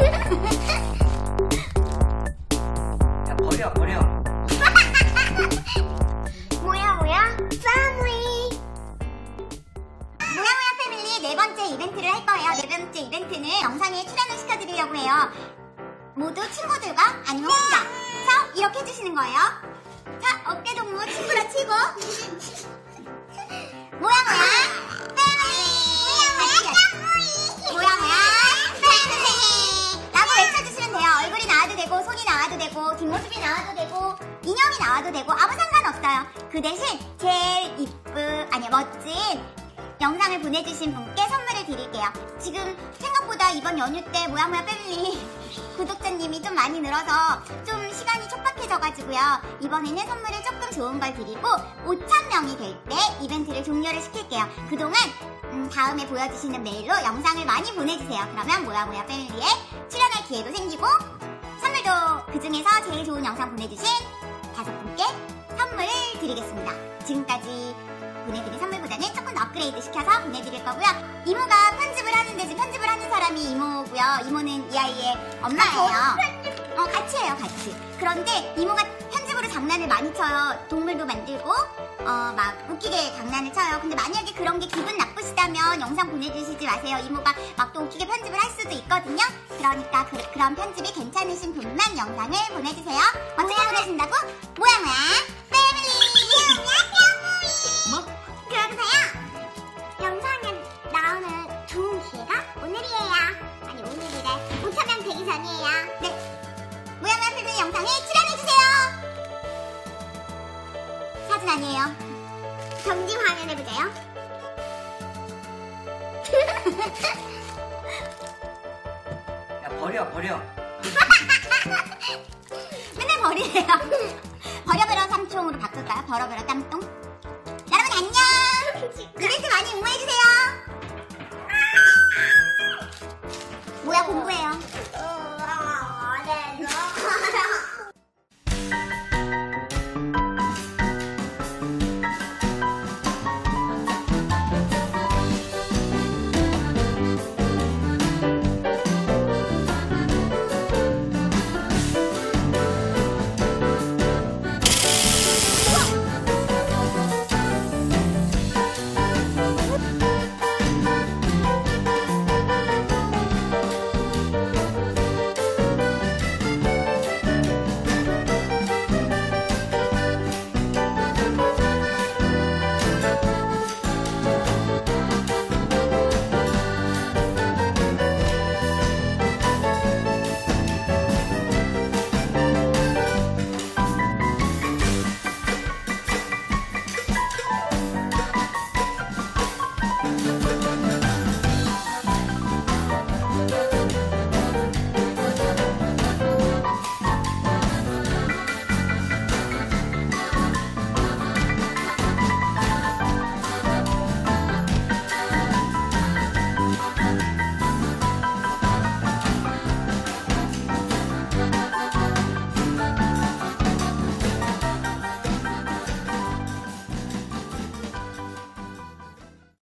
뭐야 뭐야? 패밀리 뭐야 뭐야 패밀리 네 번째 이벤트를 할 거예요. 네 번째 이벤트는 영상에 출연을 시켜드리려고 해요. 모두 친구들과 안녕 혼자. 서 이렇게 해주시는 거예요. 자 어깨 동무 친구. 그 대신 제일 이쁘, 아니, 멋진 영상을 보내주신 분께 선물을 드릴게요. 지금 생각보다 이번 연휴 때 모야모야 패밀리 구독자님이 좀 많이 늘어서 좀 시간이 촉박해져가지고요. 이번에는 선물을 조금 좋은 걸 드리고 5,000명이 될 때 이벤트를 종료를 시킬게요. 그동안 음, 다음에 보여주시는 메일로 영상을 많이 보내주세요. 그러면 모야모야 패밀리에 출연할 기회도 생기고 선물도 그 중에서 제일 좋은 영상 보내주신 드리겠습니다. 지금까지 보내드린 선물보다는 조금 더 업그레이드 시켜서 보내드릴 거고요. 이모가 편집을 하는데 지금 편집을 하는 사람이 이모고요. 이모는 이 아이의 엄마예요. 어, 같이 해요, 같이. 그런데 이모가 편집으로 장난을 많이 쳐요. 동물도 만들고, 어, 막 웃기게 장난을 쳐요. 근데 만약에 그런 게 기분 나쁘시다면 영상 보내주시지 마세요. 이모가 막 또 웃기게 편집을 할 수도 있거든요. 그러니까 그, 런 편집이 괜찮으신 분만 영상을 보내주세요. 어떻게 보내신다고? 뭐야? 아니에요. 경지 화면 해보자요. 야 버려 버려. 맨날 버리네요. 버려버려 삼총으로 바꿀까요? 버려버려 땀똥. 여러분 안녕.